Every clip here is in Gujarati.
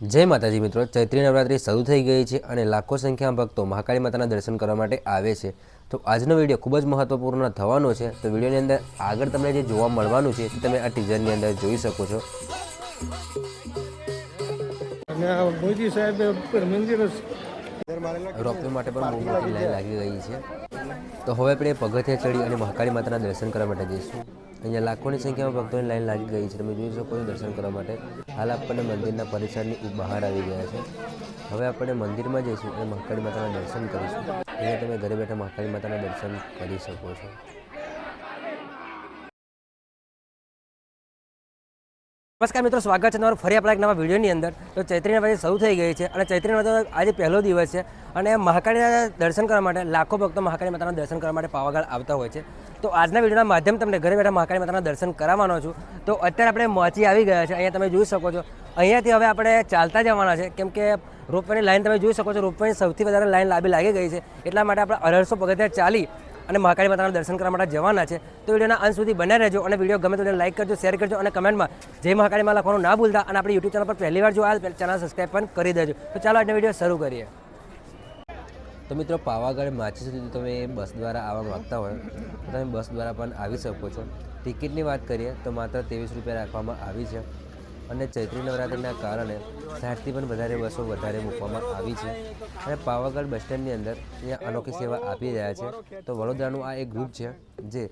જય માતાજી મિત્રો, ચૈત્રી નવરાત્રિ શરૂ થઈ ગઈ છે અને લાખો સંખ્યામાં ભક્તો મહાકાળી માતાના દર્શન કરવા માટે આવે છે. તો આજનો વીડિયો ખૂબ જ મહત્વપૂર્ણ થવાનો છે. તો વિડીયોની અંદર આગળ તમને જે જોવા મળવાનું છે તે તમે આ ટીઝરની અંદર જોઈ શકો છો. અને મોદી સાહેબે મંદિર રોપવે માટે પણ બહુ મોટી લાઈન લાગી ગઈ છે. તો હવે આપણે પગથિયા ચડી અને મહાકાળી માતાના દર્શન કરવા માટે જઈશું. અહીંયા લાખોની સંખ્યામાં ભક્તોની લાઈન લાગી ગઈ છે. તમે જોઈ શકો છો દર્શન કરવા માટે. હાલ આપણને મંદિરના પરિસરની બહાર આવી ગયા છે. હવે આપણે મંદિરમાં જઈશું અને મહાકાળી માતાના દર્શન કરીશું. અહીંયા તમે ઘરે બેઠા મહાકાળી માતાના દર્શન કરી શકો છો. નમસ્કાર મિત્રો, સ્વાગત છે તમારું ફરી આપણા એક નવા વિડીયોની અંદર. તો ચૈત્રી નવરાત્રી શરૂ થઈ ગઈ છે અને ચૈત્રી નવરાત્રી આજે પહેલો દિવસ છે અને મહાકાળીના દર્શન કરવા માટે લાખો ભક્તો મહાકાળી માતાના દર્શન કરવા માટે પાવાગઢ આવતા હોય છે. તો આજના વિડીયોના માધ્યમ તમને ઘરે બેઠા મહાકાળી માતાના દર્શન કરાવવાનો છું. તો અત્યારે આપણે મોચી આવી ગયા છે, અહીંયા તમે જોઈ શકો છો. અહીંયાથી હવે આપણે ચાલતા જવાના છે, કેમ કે રોપવેની લાઈન તમે જોઈ શકો છો, રોપવેની સૌથી વધારે લાઈન લાંબી લાગી ગઈ છે. એટલા માટે આપણે અઢારસો પગથિયા ચાલી અને મહાકાળી માતાના દર્શન કરવા માટે જવાના છે. તો વિડીયોના અંત સુધી બન્યા રહેજો અને વીડિયો ગમે તો લાઈક કરજો, શેર કરજો અને કમેન્ટમાં જય મહાકાળીમાં લખવાનું ના ભૂલતા અને આપણી યુટ્યુબ ચેનલ પર પહેલી વાર જો આ ચેનલ સબસ્ક્રાઈબ પણ કરી દેજો. તો ચાલો આજનો વીડિયો શરૂ કરીએ. તો મિત્રો પાવાગઢ માછી સુધી તમે બસ દ્વારા આવવા માગતા હોય, તો તમે બસ દ્વારા પણ આવી શકો છો. ટિકિટની વાત કરીએ તો માત્ર ત્રેવીસ રૂપિયા રાખવામાં આવી છે. અને ચૈત્રી નવરાત્રિના કારણે સાઠથી પણ વધારે બસો વધારે મૂકવામાં આવી છે. અને પાવાગઢ બસ સ્ટેન્ડની અંદર અહીંયા અનોખી સેવા આપી રહ્યા છે. તો વડોદરાનું આ એક ગ્રુપ છે, જે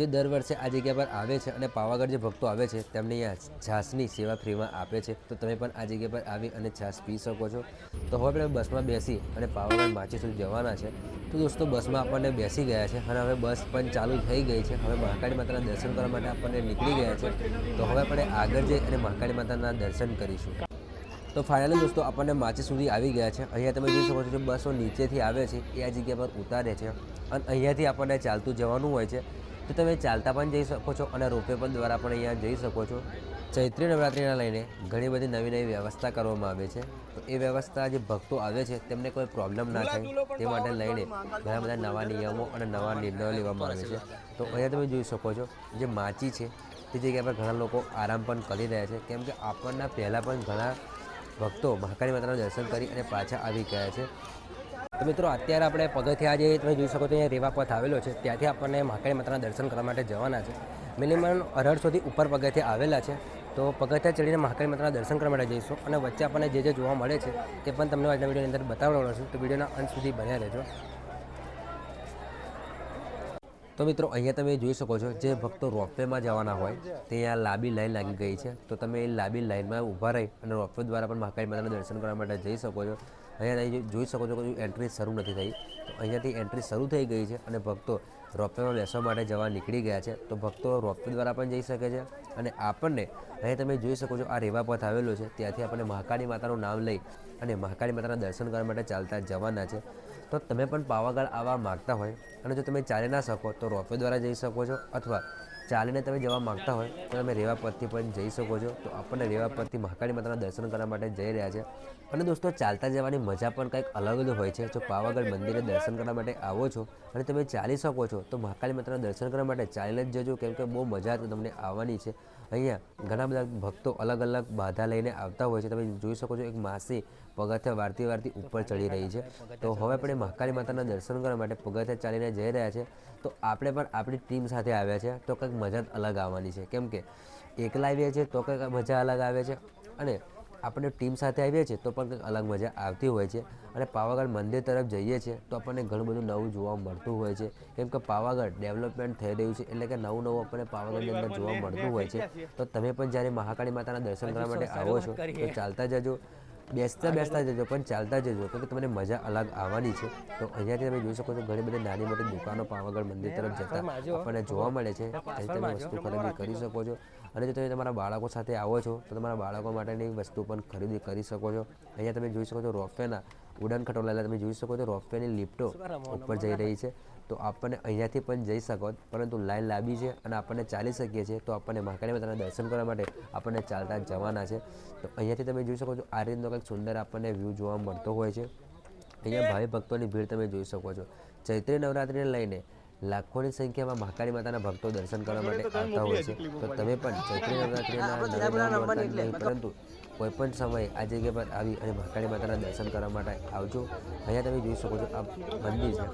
જે દર વર્ષે આ જગ્યા પર આવે છે અને પાવાગઢ જે ભક્તો આવે છે, તેમને અહીંયા છાસની સેવા ફ્રીમાં આપે છે. તો તમે પણ આ જગ્યા પર આવી અને છાસ પી શકો છો. તો હવે આપણે બસમાં બેસી અને પાવાગઢ માછી સુધી જવાના છે. તો દોસ્તો, બસમાં આપણને બેસી ગયા છે અને હવે બસ પણ ચાલુ થઈ ગઈ છે. હવે મહાકાળી માતાના દર્શન કરવા માટે આપણને નીકળી ગયા છે. તો હવે આપણે આગળ જઈ અને મહાકાળી માતાના દર્શન કરીશું. તો ફાઇનલી દોસ્તો, આપણને માચી સુધી આવી ગયા છે. અહીંયા તમે જોઈ શકો છો કે બસો નીચેથી આવે છે, એ આ જગ્યા પર ઉતારે છે. અને અહીંયાથી આપણને ચાલતું જવાનું હોય છે. તો તમે ચાલતા પણ જઈ શકો છો અને રોપવે પણ દ્વારા પણ અહીંયા જઈ શકો છો. ચૈત્રી નવરાત્રિના લઈને ઘણી બધી નવી નવી વ્યવસ્થા કરવામાં આવે છે. તો એ વ્યવસ્થા જે ભક્તો આવે છે તેમને કોઈ પ્રોબ્લેમ ના થાય તે માટે લઈને ઘણા બધા નવા નિયમો અને નવા નિર્ણયો લેવામાં આવે છે. તો અહીંયા તમે જોઈ શકો છો જે માચી છે તે જગ્યા પર ઘણા લોકો આરામ પણ કરી રહ્યા છે. કેમ કે આપણના પહેલાં પણ ઘણા ભક્તો મહાકાળી માતાના દર્શન કરી અને પાછા આવી ગયા છે. તો મિત્રો, અત્યારે આપણે પગથિયા જે તમે જોઈ શકો છો, અહીંયા રેવા પથ આવેલો છે. ત્યાંથી આપણને મહાકાળી માતાના દર્શન કરવા માટે જવાના છે. મિનિમમ અઢારસોથી ઉપર પગથિયા આવેલા છે. તો પગથિયા ચડીને મહાકાળી માતાના દર્શન કરવા માટે જઈશું અને વચ્ચે આપણને જે જે જોવા મળે છે, તે પણ તમને આજના વિડીયોની અંદર બતાવવાનો છું. તો વિડીયોના અંત સુધી બન્યા રહેજો. તો મિત્રો, અહીંયા તમે જોઈ શકો છો, જે ભક્તો રોપવેમાં જવાના હોય, તે આ લાંબી લાઈન લાગી ગઈ છે. તો તમે એ લાંબી લાઈનમાં ઊભા રહી અને રોપવે દ્વારા પણ મહાકાળી માતાના દર્શન કરવા માટે જઈ શકો છો. અહીંયા જોઈ શકો છો કે એન્ટ્રી શરૂ નથી થઈ. તો અહીંયાથી એન્ટ્રી શરૂ થઈ ગઈ છે અને ભક્તો રોપવેમાં બેસવા માટે જવા નીકળી ગયા છે. તો ભક્તો રોપવે દ્વારા પણ જઈ શકે છે અને આપણને અહીંયા તમે જોઈ શકો છો આ રેવા પથ આવેલો છે. ત્યાંથી આપણને મહાકાળી માતાનું નામ લઈ અને મહાકાળી માતાના દર્શન કરવા માટે ચાલતા જવાના છે. તો તમે પણ પાવાગઢ આવવા માગતા હોય અને જો તમે ચાલી ના શકો તો રોપવે દ્વારા જઈ શકો છો અથવા ચાલીને તમે જવા માગતા હોય, તો તમે રેવા પરથી પણ જઈ શકો છો. તો આપણને રેવા પરથી મહાકાળી માતાના દર્શન કરવા માટે જઈ રહ્યા છે. અને દોસ્તો, ચાલતા જવાની મજા પણ કંઈક અલગ જ હોય છે. જો પાવાગઢ મંદિરે દર્શન કરવા માટે આવો છો અને તમે ચાલી શકો છો, તો મહાકાળી માતાના દર્શન કરવા માટે ચાલીને જ જજો, કેમ કે બહુ મજા તમને આવવાની છે. અહીંયા ઘણા બધા ભક્તો અલગ અલગ બાધા લઈને આવતા હોય છે. તમે જોઈ શકો છો, એક માસી પગથિયા વારતી વારતી ઉપર ચડી રહી છે. તો હવે આપણે મહાકાળી માતાના દર્શન કરવા માટે પગથિયા ચાલીને જઈ રહ્યા છે. તો આપણે પણ આપણી ટીમ સાથે આવ્યા છે. તો કંઈક મજા અલગ આવવાની છે. કેમ કે એકલા આવીએ છીએ તો કંઈક મજા અલગ આવે છે. અને આપણે ટીમ સાથે આવીએ છીએ તો પણ કંઈક અલગ મજા આવતી હોય છે. અને પાવાગઢ મંદિર તરફ જઈએ છીએ તો આપણને ઘણું બધું નવું જોવા મળતું હોય છે. કેમ કે પાવાગઢ ડેવલપમેન્ટ થઈ રહ્યું છે એટલે કે નવું નવું આપણને પાવાગઢની અંદર જોવા મળતું હોય છે. તો તમે પણ જ્યારે મહાકાળી માતાના દર્શન કરવા માટે આવો છો, તો ચાલતા જજો. બેસતા બેસતા જજો પણ ચાલતા જજો તો કે તમને મજા અલગ આવવાની છે. તો અહીંયાથી તમે જોઈ શકો છો ઘણી બધી નાની મોટી દુકાનો પાવાગઢ મંદિર તરફ જતા આપણને જોવા મળે છે. અહીં તમે વસ્તુ ખરીદી કરી શકો છો. અને જો તમે તમારા બાળકો સાથે આવો છો તો તમારા બાળકો માટેની વસ્તુ પણ ખરીદી કરી શકો છો. અહીંયા તમે જોઈ શકો છો રોપવેના ઉડાન ખટોલાયેલા તમે જોઈ શકો છો રોપવેની લિફ્ટો ઉપર જઈ રહી છે. તો આપણને અહીંયાથી પણ જઈ શકો પરંતુ લાઈન લાંબી છે અને આપણને ચાલી શકીએ છીએ તો આપણને મહાકાળી માતાના દર્શન કરવા માટે આપણને ચાલતા જવાના છે. તો અહીંયાથી તમે જોઈ શકો છો આ રીતનો કંઈક સુંદર આપણને વ્યૂ જોવા મળતો હોય છે. અહીંયા ભાવિ ભક્તોની ભીડ તમે જોઈ શકો છો. ચૈત્રી નવરાત્રિને લઈને લાખોની સંખ્યામાં મહાકાળી માતાના ભક્તો દર્શન કરવા માટે આવતા હોય છે. તો તમે પણ ચૈત્રી નવરાત્રિના પરંતુ કોઈ પણ સમયે આ જગ્યા પર આવી અને મહાકાળી માતાના દર્શન કરવા માટે આવજો. અહીંયા તમે જોઈ શકો છો આ મંદિર છે.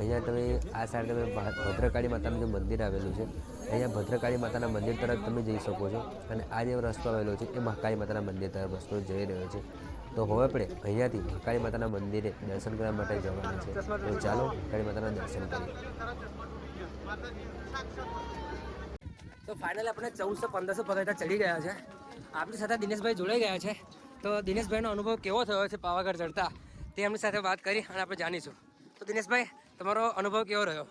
અહીંયા તમે આ સાઈડ તમે ભદ્રકાળી માતાનું જે મંદિર આવેલું છે, અહીંયા ભદ્રકાળી માતાના મંદિર તરફ તમે જઈ શકો છો અને આ જે રસ્તો આવેલો છે એ મહાકાળી માતાના મંદિર તરફ રસ્તો જઈ રહ્યો છે. તો હવે આપણે અહીંયાથી મહાકાળી માતાના મંદિરે દર્શન કરવા માટે જવાનું છે. તો ચાલો મહાકાળી માતાના દર્શન કરીએ. તો ફાઇનલ આપણે ચૌદસો પંદરસો પગથિયા ચડી ગયા છે. આપણી સાથે દિનેશભાઈ જોડાઈ ગયા છે. તો દિનેશભાઈનો અનુભવ કેવો થયો છે પાવાગઢ ચડતા? તે એમની સાથે વાત કરી અને આપણે જાણીશું. તો દિનેશભાઈ તમારો અનુભવ કેવો રહ્યો?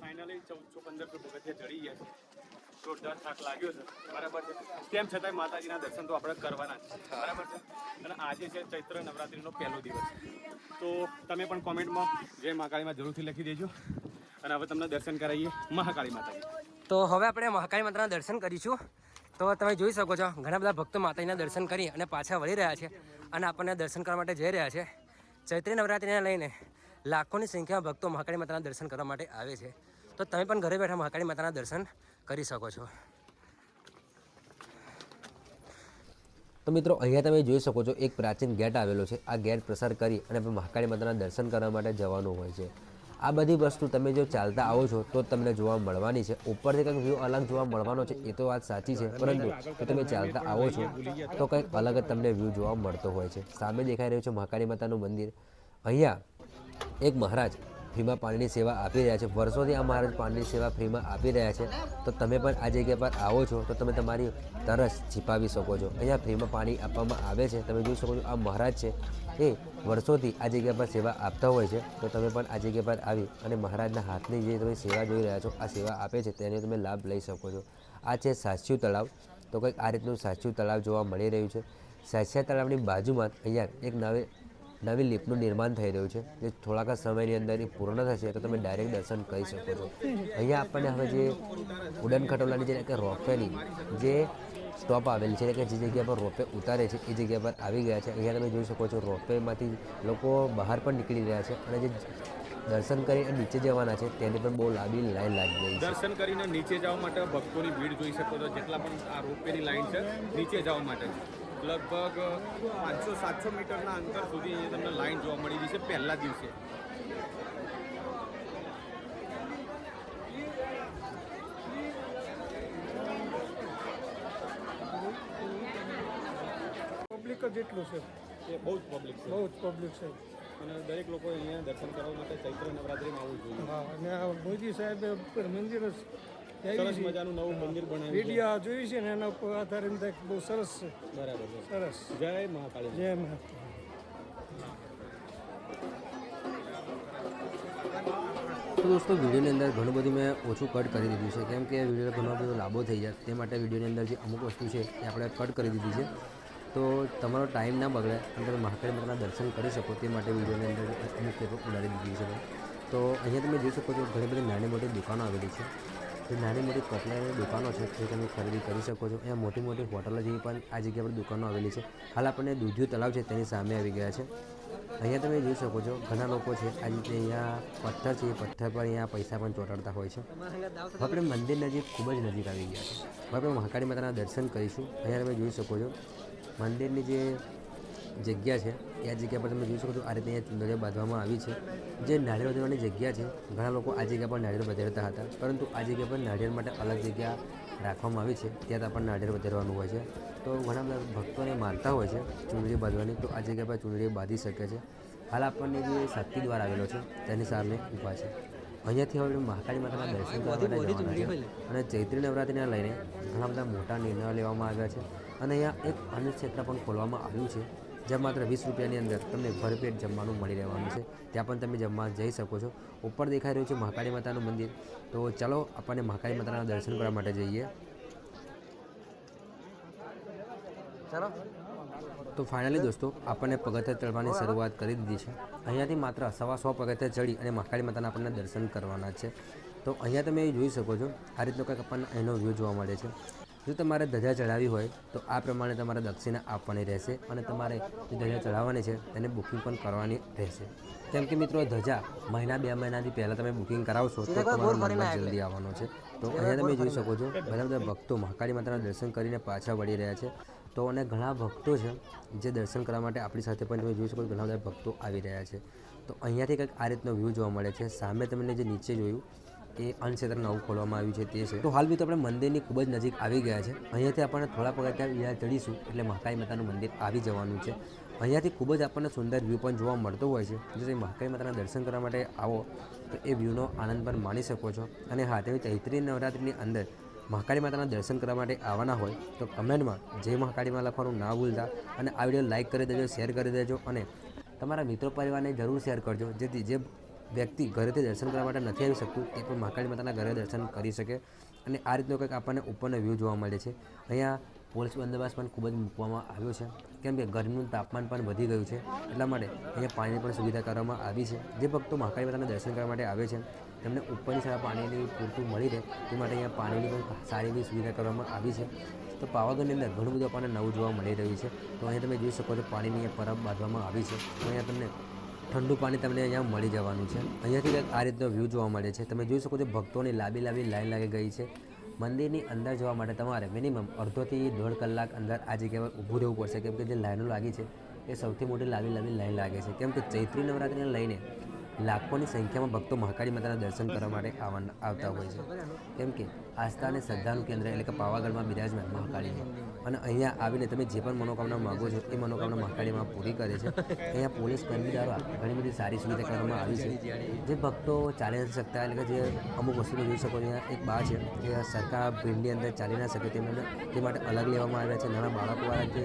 ફાઇનલી ચૌદસો પંદરસો પગથિયા ચડી ગયા છે. જોરદાર થાક લાગ્યો છે. બરાબર છે. તેમ છતાંય માતાજીના દર્શન તો આપણે કરવાના છે. બરાબર છે. અને આજે છે ચૈત્ર નવરાત્રિનો પહેલો દિવસ. તો તમે પણ કોમેન્ટમાં જય મહાકાળીમાં જરૂરથી લખી દેજો. અને હવે તમને દર્શન કરાવીએ મહાકાળી માતાજી. તો હવે આપણે મહાકાળી માતાના દર્શન કરીશું. તો તમે જોઈ શકો છો, ઘણા બધા ભક્તો માતાજીના દર્શન કરી અને પાછા વળી રહ્યા છે અને આપણને દર્શન કરવા માટે જઈ રહ્યા છે. ચૈત્રી નવરાત્રિને લઈને લાખોની સંખ્યામાં ભક્તો મહાકાળી માતાના દર્શન કરવા માટે આવે છે. તો તમે પણ ઘરે બેઠા મહાકાળી માતાના દર્શન કરી શકો છો. તો મિત્રો, અહીંયા તમે જોઈ શકો છો, એક પ્રાચીન ગેટ આવેલો છે. આ ગેટ પ્રસાર કરી અને મહાકાળી માતાના દર્શન કરવા માટે જવાનું હોય છે. આ બધી વસ્તુ તમે જો ચાલતા આવો છો, તો તમને જોવા મળવાની છે. ઉપરથી કંઈક વ્યૂ અલગ જોવા મળવાનો છે, એ તો વાત સાચી છે. પરંતુ જો તમે ચાલતા આવો છો, તો કંઈક અલગ જ તમને વ્યૂ જોવા મળતો હોય છે. સામે દેખાઈ રહ્યું છે મહાકાળી માતાનું મંદિર. અહીંયા એક મહારાજ ફ્રીમાં પાણીની સેવા આપી રહ્યા છે. વર્ષોથી આ મહારાજ પાણીની સેવા ફ્રીમાં આપી રહ્યા છે. તો તમે પણ આ જગ્યા પર આવો છો, તો તમે તમારી તરસ છીપાવી શકો છો. અહીંયા ફ્રીમાં પાણી આપવામાં આવે છે. તમે જોઈ શકો છો, આ મહારાજ છે. એ વર્ષોથી આ જગ્યા પર સેવા આપતા હોય છે. તો તમે પણ આ જગ્યા પર આવી અને મહારાજના હાથની જે તમે સેવા જોઈ રહ્યા છો, આ સેવા આપે છે, તેનો તમે લાભ લઈ શકો છો. આ છે સાસ્યુ તળાવ. તો કંઈક આ રીતનું સાસ્યુ તળાવ જોવા મળી રહ્યું છે. સાસ્યા તળાવની બાજુમાં અહીંયા એક નવી નવી લિફ્ટનું નિર્માણ થઈ રહ્યું છે. જે થોડાક સમયની અંદર એ પૂર્ણ થશે તો તમે ડાયરેક્ટ દર્શન કરી શકો છો. અહીંયા આપણને હવે જે ઉડન ખટોલાની જે કે રોપવેની જે સ્ટોપ આવેલી છે કે જે જગ્યા પર રોપે ઉતારે છે, એ જગ્યા પર આવી ગયા છે. અહીંયા તમે જોઈ શકો છો રોપવેમાંથી લોકો બહાર પણ નીકળી રહ્યા છે અને જે દર્શન કરી અને નીચે જવાના છે, તેની પણ બહુ લાંબી લાઈન લાગી ગઈ દર્શન કરીને નીચે જવા માટે ભક્તોની ભીડ જોઈ શકો છો. જેટલા પણ આ રોપવેની લાઈન છે, નીચે જવા માટે. લગભગ પાંચસો સાતસો મીટરના અંતર સુધી અહીંયા તમને લાઈન જોવા મળી રહી છે પહેલા દિવસે. પબ્લિક જ એટલું છે. એ બહુ જ પબ્લિક છે. બહુ જ પબ્લિક છે. અને દરેક લોકો અહીંયા દર્શન કરવા માટે ચૈત્ર નવરાત્રિમાં આવવું જોઈએ. હા અને મોદી સાહેબે મંદિર જ સરસ મજાનું નવું મંદિર બનાવ્યું છે. જોયું છે ને એના ઉપર આધારે એમ થાય બહુ સરસ છે. બરાબર છે સરસ. જય મહાકાળી. જય મહાકાળી. તો દોસ્તો વિડીયોની અંદર ઘણું બધું મેં ઓછું કટ કરી દીધું છે. કેમ કે વીડિયો ઘણો બધો લાંબો થઈ જાય તે માટે વિડીયોની અંદર જે અમુક વસ્તુ છે એ આપણે કટ કરી દીધી છે. તો તમારો ટાઈમ ના બગડે અને તમે મહાકાળી માતાના દર્શન કરી શકો તે માટે વિડીયોની અંદર અમુક પેપર ઉડાડી દીધી છે. તો અહીંયા તમે જોઈ શકો છો ઘણી બધી નાની મોટી દુકાનો આવેલી છે. જે નાની મોટી કપડાની દુકાનો છે જે તમે ખરીદી કરી શકો છો. અહીંયા મોટી મોટી હોટલો જેવી પણ આ જગ્યા પર દુકાનો આવેલી છે. હાલ આપણને દૂધિયું તળાવ છે તેની સામે આવી ગયા છે. અહીંયા તમે જોઈ શકો છો, ઘણા લોકો છે આ રીતે અહીંયા પથ્થર છે, એ પથ્થર પર અહીંયા પૈસા પણ ચોંટાડતા હોય છે. હવે આપણે મંદિર નજીક ખૂબ જ નજીક આવી ગયા છે. હવે આપણે મહાકાળી માતાના દર્શન કરીશું. અહીંયા તમે જોઈ શકો છો, મંદિરની જે જગ્યા છે. એ આ જગ્યા પર તમે જોઈ શકો છો આ રીતે અહીંયા ચુંદડીઓ બાંધવામાં આવી છે. જે નાળિયેર વધારવાની જગ્યા છે ઘણા લોકો આ જગ્યા પર નાળિયેર વધારતા હતા. પરંતુ આ જગ્યા પર નાળિયેર માટે અલગ જગ્યા રાખવામાં આવી છે. ત્યાં પણ નાળિયેર વધારવાનું હોય છે. તો ઘણા બધા ભક્તોને માનતા હોય છે ચૂંદડી બાંધવાની તો આ જગ્યા પર ચૂંદડી બાંધી શકે છે. હાલ આપણને જે શક્તિ દ્વાર આવેલો છે તેની સામે ઊભા છે. અહીંયાથી હવે મહાકાળી માતાના દર્શન કરવા માટે જવાના છે. અને ચૈત્રી નવરાત્રિને લઈને ઘણા બધા મોટા નિર્ણયો લેવામાં આવ્યા છે. અને અહીંયા એક અન્ન ક્ષેત્ર પણ ખોલવામાં આવ્યું છે. જ્યાં માત્ર વીસ રૂપિયાની અંદર તમને ભરપેટ જમવાનું મળી રહેવાનું છે. ત્યાં પણ તમે જમવા જઈ શકો છો. ઉપર દેખાઈ રહ્યું છે મહાકાળી માતાનું મંદિર. તો ચાલો, આપણને મહાકાળી માતાના દર્શન કરવા માટે જઈએ. ચાલો. તો ફાઇનલી દોસ્તો, આપણને પગથિયા ચડવાની શરૂઆત કરી દીધી છે. અહીંયાથી માત્ર સવા સો પગથિયા ચડી અને મહાકાળી માતાના આપણને દર્શન કરવાના છે. તો અહીંયા તમે જોઈ શકો છો, આ રીતનો કંઈક આપણને અહીંનો વ્યૂ જોવા મળે છે. જો તમારે ધજા ચડાવવી હોય તો આ પ્રમાણે તમારે દક્ષિણા આપવાની રહેશે અને તમારે જે ધજા ચડાવવાની છે તેને બુકિંગ પણ કરવાની રહેશે. કેમ કે મિત્રો ધજા મહિના બે મહિનાથી પહેલાં તમે બુકિંગ કરાવશો તો તમારો નંબર જલ્દી આવવાનો છે. તો અહીંયા તમે જોઈ શકો છો ઘણા બધા ભક્તો મહાકાળી માતાના દર્શન કરીને પાછા વળી રહ્યા છે. તો અને ઘણા ભક્તો છે જે દર્શન કરવા માટે આપણી સાથે પણ તમે જોઈ શકો છો ઘણા બધા ભક્તો આવી રહ્યા છે. તો અહીંયાથી કંઈક આ રીતનો વ્યૂ જોવા મળે છે. સામે તમને જે નીચે જોયું એ અન્નક્ષેત્ર નવું ખોલવામાં આવ્યું છે તે છે. તો હાલ તો આપણે મંદિરની ખૂબ જ નજીક આવી ગયા છે. અહીંયાથી આપણને થોડા પગથિયા બીજા ચડીશું એટલે મહાકાળી માતાનું મંદિર આવી જવાનું છે. અહીંયાથી ખૂબ જ આપણને સુંદર વ્યૂ પણ જોવા મળતો હોય છે. જો તમે મહાકાળી માતાના દર્શન કરવા માટે આવો, તો એ વ્યૂનો આનંદ પણ માણી શકો છો. અને હા તમે ચૈત્રી નવરાત્રિની અંદર મહાકાળી માતાના દર્શન કરવા માટે આવવાના હોય, તો કમેન્ટમાં જય મહાકાળીમાં લખવાનું ના ભૂલતા. અને આ વીડિયો લાઇક કરી દેજો, શેર કરી દેજો અને તમારા મિત્રો પરિવારને જરૂર શેર કરજો. જેથી જે વ્યક્તિ ઘરેથી દર્શન કરવા માટે નથી આવી શકતું એ પણ મહાકાળી માતાના ઘરે દર્શન કરી શકે. અને આ રીતનો કંઈક આપણને ઉપરનો વ્યૂ જોવા મળે છે. અહીંયા પોલીસ બંદોબસ્ત પણ ખૂબ જ મૂકવામાં આવ્યો છે. કેમ કે ગરમીનું તાપમાન પણ વધી ગયું છે. એટલા માટે અહીંયા પાણીની પણ સુવિધા કરવામાં આવી છે. જે ભક્તો મહાકાળી માતાના દર્શન કરવા માટે આવે છે, તેમને ઉપરની સારા પાણીની પૂરતું મળી રહે, તે માટે અહીંયા પાણીની પણ સારી એવી સુવિધા કરવામાં આવી છે. તો પાવાગઢની અંદર ઘણું બધું આપણને નવું જોવા મળી રહ્યું છે. તો અહીંયા તમે જોઈ શકો છો પાણીની પરબ બાંધવામાં આવી છે. તો અહીંયા તમને ઠંડુ પાણી તમને અહીંયા મળી જવાનું છે. અહીંયાથી કંઈક આ રીતનો વ્યૂ જોવા મળે છે. તમે જોઈ શકો છો ભક્તોની લાંબી લાંબી લાઈન લાગી ગઈ છે. મંદિરની અંદર જવા માટે તમારે મિનિમમ અડધોથી દોઢ કલાક અંદર આ જગ્યા ઊભું રહેવું પડશે. કેમ કે જે લાઈનો લાગી છે, એ સૌથી મોટી લાંબી લાંબી લાઈન લાગે છે. કેમ કે ચૈત્રી નવરાત્રિને લઈને લાખોની સંખ્યામાં ભક્તો મહાકાળી માતાના દર્શન કરવા માટે આવતા હોય છે. કેમ કે આસ્થા અને શ્રદ્ધાનું કેન્દ્ર એટલે કે પાવાગઢમાં બિરાજમાન મહાકાળીમાં અને અહીંયા આવીને તમે જે પણ મનોકામના માગો છો, એ મનોકામના મહાકાળીમાં પૂરી કરે છે. અહીંયા પોલીસ કર્મી દ્વારા ઘણી બધી સારી સુવિધા કરવામાં આવી છે. જે ભક્તો ચાલી નથી શકતા એટલે કે જે અમુક વસ્તુને જોઈ શકો અહીંયા એક બા છે, જે સરકાર ભીડની અંદર ચાલી ના શકે તેમને, તે માટે અલગ લેવામાં આવ્યા છે. નાના બાળકોવાળા જે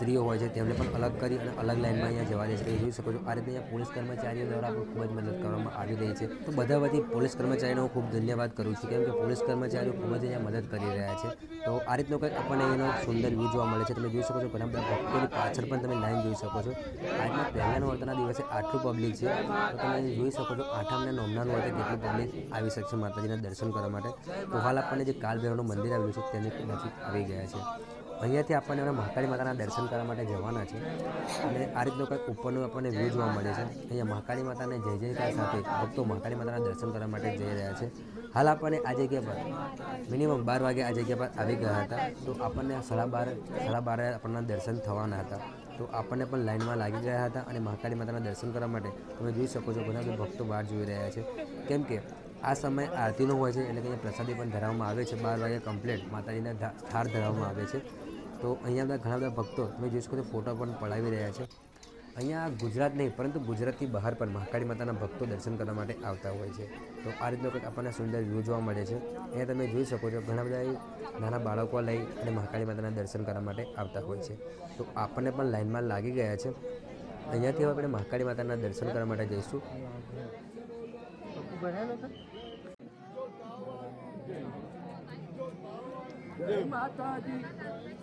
સ્ત્રીઓ હોય છે, તેમને પણ અલગ કરી અને અલગ લાઇનમાં અહીંયા જવા દે છે. એ જોઈ શકો છો, આ રીતે અહીંયા પોલીસ કર્મચારીઓ દ્વારા પણ ખૂબ જ મદદ કરવામાં આવી રહી છે. તો બધા વતી પોલીસ કર્મચારીનો હું ખૂબ ધન્યવાદ કરું છું, કેમ કે પોલીસ કર્મચારીઓ ખૂબ જ અહીંયા મદદ કરી રહ્યા છે. તો આ રીતનો કંઈક આપણને એનો સુંદર વ્યૂ જોવા મળે છે. તમે જોઈ શકો છો, ઘણા બધા ભક્તોની પાછળ પણ તમે લાઈન જોઈ શકો છો. આજના પહેલાનો વર્તના દિવસે આટલું પબ્લિક છે. તો તમે જોઈ શકો છો, આઠમને નોમનાનું વર્તે કેટલું પબ્લિક આવી શકશે માતાજીના દર્શન કરવા માટે. તો હાલ આપણને જે કાલ ભૈરવનું મંદિર આવેલું છે, તેની નજીક આવી ગયા છે. અહીંયાથી આપણને હવે મહાકાળી માતાના દર્શન કરવા માટે જવાના છે. અને આ રીતનો કંઈક ઉપરનું આપણને વ્યૂ જોવા મળે છે. અહીંયા મહાકાળી માતાને જય જયકાર સાથે ભક્તો મહાકાળી માતાના દર્શન કરવા માટે જઈ રહ્યા છે. હાલ આપણને આ જગ્યા પર મિનિમમ બાર વાગે આ જગ્યા પર આવી ગયા હતા. તો આપણને સાડા બાર, સાડા બારે આપણના દર્શન થવાના હતા. તો આપણને પણ લાઇનમાં લાગી ગયા હતા અને મહાકાળી માતાના દર્શન કરવા માટે તમે જોઈ શકો છો બધા ભક્તો બહાર જોઈ રહ્યા છે. કેમ કે આ સમય આરતીનો હોય છે, એટલે કે પ્રસાદી પણ ધરાવવામાં આવે છે. બાર વાગે કમ્પ્લેટ માતાજીના થાળ ધરાવવામાં આવે છે. તો અહીંયા બધા ઘણા બધા ભક્તો તમે જોઈ શકો છો, ફોટો પણ પડાવી રહ્યા છે. અહીંયા ગુજરાત નહીં, પરંતુ ગુજરાતથી બહાર પણ મહાકાળી માતાના ભક્તો દર્શન કરવા માટે આવતા હોય છે. તો આ રીતનો કંઈક આપણને સુંદર વ્યૂ જોવા મળે છે. અહીંયા તમે જોઈ શકો છો, ઘણા બધા નાના બાળકો લઈ અને મહાકાળી માતાના દર્શન કરવા માટે આવતા હોય છે. તો આપણને પણ લાઇનમાં લાગી ગયા છે. અહીંયાથી હવે આપણે મહાકાળી માતાના દર્શન કરવા માટે જઈશું.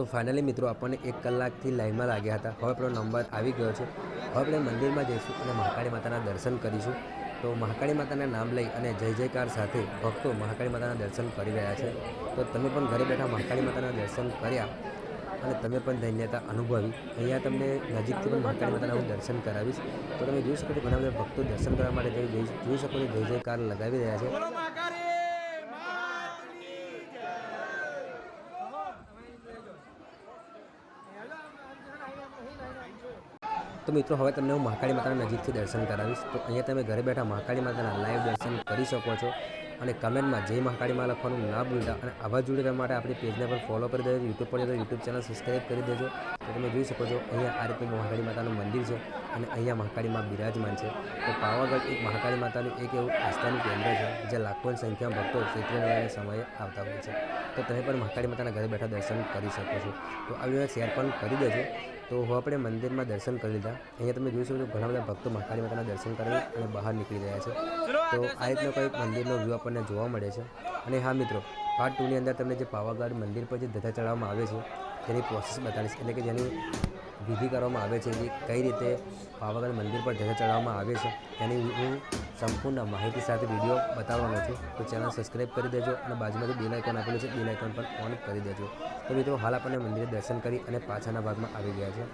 તો ફાઇનલી મિત્રો આપણને એક કલાકથી લાઈનમાં લાગ્યા હતા. હવે આપણો નંબર આવી ગયો છે. હવે આપણે મંદિરમાં જઈશું અને મહાકાળી માતાના દર્શન કરીશું. તો મહાકાળી માતાના નામ લઈ અને જય જયકાર સાથે ભક્તો મહાકાળી માતાના દર્શન કરી રહ્યા છે. તો તમે પણ ઘરે બેઠા મહાકાળી માતાના દર્શન કર્યા અને તમે પણ ધન્યતા અનુભવી. અહીંયા તમને નજીકથી પણ મહાકાળી માતાના હું દર્શન કરાવીશ. તો તમે જોઈ શકો છો ઘણા બધા ભક્તો દર્શન કરવા માટે જઈ- જોઈ શકો છો. જય જયકાર લગાવી રહ્યા છે. તો મિત્રો, હવે તમને હું મહાકાળી માતાના નજીકથી દર્શન કરાવીશ. તો અહીંયા તમે ઘરે બેઠા મહાકાળી માતાના લાઈવ દર્શન કરી શકો છો. અને કમેન્ટમાં જય મહાકાળીમાં લખવાનું ના ભૂલતા. અને આવા જોડે માટે આપણી પેજને પણ ફોલો કરી દેજો યુટ્યુબ પર યુટ્યુબ ચેનલ સબસ્ક્રાઈબ કરી દેજો. તો તમે જોઈ શકો છો, અહીંયા આ રીતનું મહાકાળી માતાનું મંદિર છે અને અહીંયા મહાકાળીમાં બિરાજમાન છે. તો પાવાગઢ એક મહાકાળી માતાનું એક એવું આસ્થાનું કેન્દ્ર છે જે લાખોની સંખ્યામાં ભક્તો નવરાત્રિના સમયે આવતા હોય છે. તો તમે પણ મહાકાળી માતાના ઘરે બેઠા દર્શન કરી શકો છો. તો આ વીડિયો શેર પણ કરી દેજો. તો હું આપણે મંદિરમાં દર્શન કરી લીધા. અહીંયા તમે જોઈ શકો છો ઘણા બધા ભક્તો મહાકાળી માતાના દર્શન કરી અને બહાર નીકળી રહ્યા છે. તો આ રીતનો કંઈક મંદિરનો વ્યૂ આપણને જોવા મળે છે. અને હા મિત્રો પાર્ટ ટુની અંદર તમને જે પાવાગઢ મંદિર પર જે ધજા ચડાવવામાં આવે છે, તેની પ્રોસેસ બતાવીશ. એટલે કે જેની વિધિ કરવામાં આવે છે કે કઈ રીતે પાવાગઢ મંદિર પર ધજા ચડાવવામાં આવે છે તેની હું સંપૂર્ણ માહિતી સાથે વીડિયો બતાવવાનો છું. તો ચેનલ સબસ્ક્રાઈબ કરી દેજો અને બાજુમાં જે બેલ આઇકોન આપેલું છે, બેલ આઇકોન પર ઓન કરી દેજો. તો મિત્રો, હાલ આપણને મંદિરે દર્શન કરી અને પાછળના ભાગમાં આવી ગયા છે.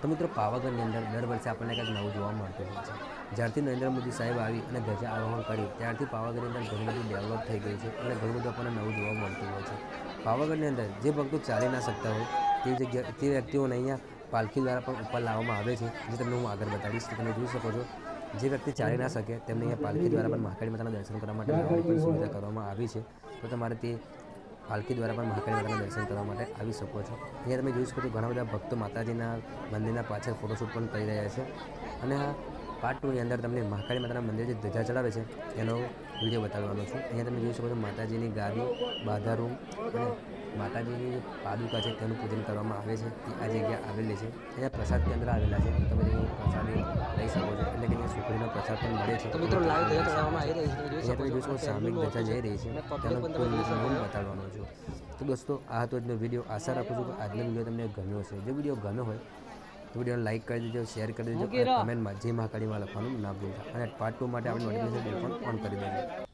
તો મિત્રો, પાવાગઢની અંદર દર વર્ષે આપણને કંઈક નવું જોવા મળતું હોય છે. જ્યારથી નરેન્દ્ર મોદી સાહેબ આવી અને ધજા આરોહણ કરી, ત્યારથી પાવાગઢની અંદર ઘણી બધી ડેવલપ થઈ ગયું છે અને ઘણું બધું આપણને નવું જોવા મળતું હોય છે. પાવાગઢની અંદર જે ભક્તો ચાલી ના શકતા હોય તે જગ્યા, તે વ્યક્તિઓને અહીંયા પાલખી દ્વારા પણ ઉપર લાવવામાં આવે છે, જે તમને હું આગળ બતાવીશ, તો તમે જોઈ શકો છો. જે વ્યક્તિ ચાલી ના શકે, તેમને અહીંયા પાલખી દ્વારા પણ મહાકાળી માતાના દર્શન કરવા માટે પણ સુવિધા કરવામાં આવી છે. તો તમારે તે પાલખી દ્વારા પણ મહાકાળી માતાના દર્શન કરવા માટે આવી શકો છો. અહીંયા તમે જોઈ શકો છો, ઘણા બધા ભક્તો માતાજીના મંદિરના પાછળ ફોટોશૂટ પણ કરી રહ્યા છે. અને પાર્ટ ટુની અંદર તમને મહાકાળી માતાના મંદિર જે ધજા ચડાવે છે એનો વીડિયો બતાવવાનો છું. અહીંયા તમે જોઈ શકો છો માતાજીની ગાદી બાધારૂમ અને માતાજીની જે પાદુકા છે તેનું પૂજન કરવામાં આવે છે. તે આ જગ્યા આવેલી છે. અહીંયા પ્રસાદ કેન્દ્ર આવેલા છે. તમે પ્રસાદી લઈ શકો છો. એટલે કે અહીંયા સુખડીનો પ્રસાદ પણ મળે છે. તો મિત્રો લાઈવ ધજા ચડાવવામાં આવી રહી છે. તમે જોઈ શકો સામિક ધજા જઈ રહી છે. તેનો બતાવવાનો છું. તો દોસ્તો આ હતો આજનો વીડિયો. આશા રાખું છું કે આજનો વીડિયો તમને ગમ્યો છે જો વીડિયો ગમ્યો હોય વિડીયોને લાઈક કરી દેજો શેર કરી દેજો અને કમેન્ટમાં જે મહાકાળીમાં લખવાનું ના ભૂલતા. અને પાર્ટ ટુ માટે આપણે નોટિફિકેશન બેલ પણ ઓન કરી દેજો.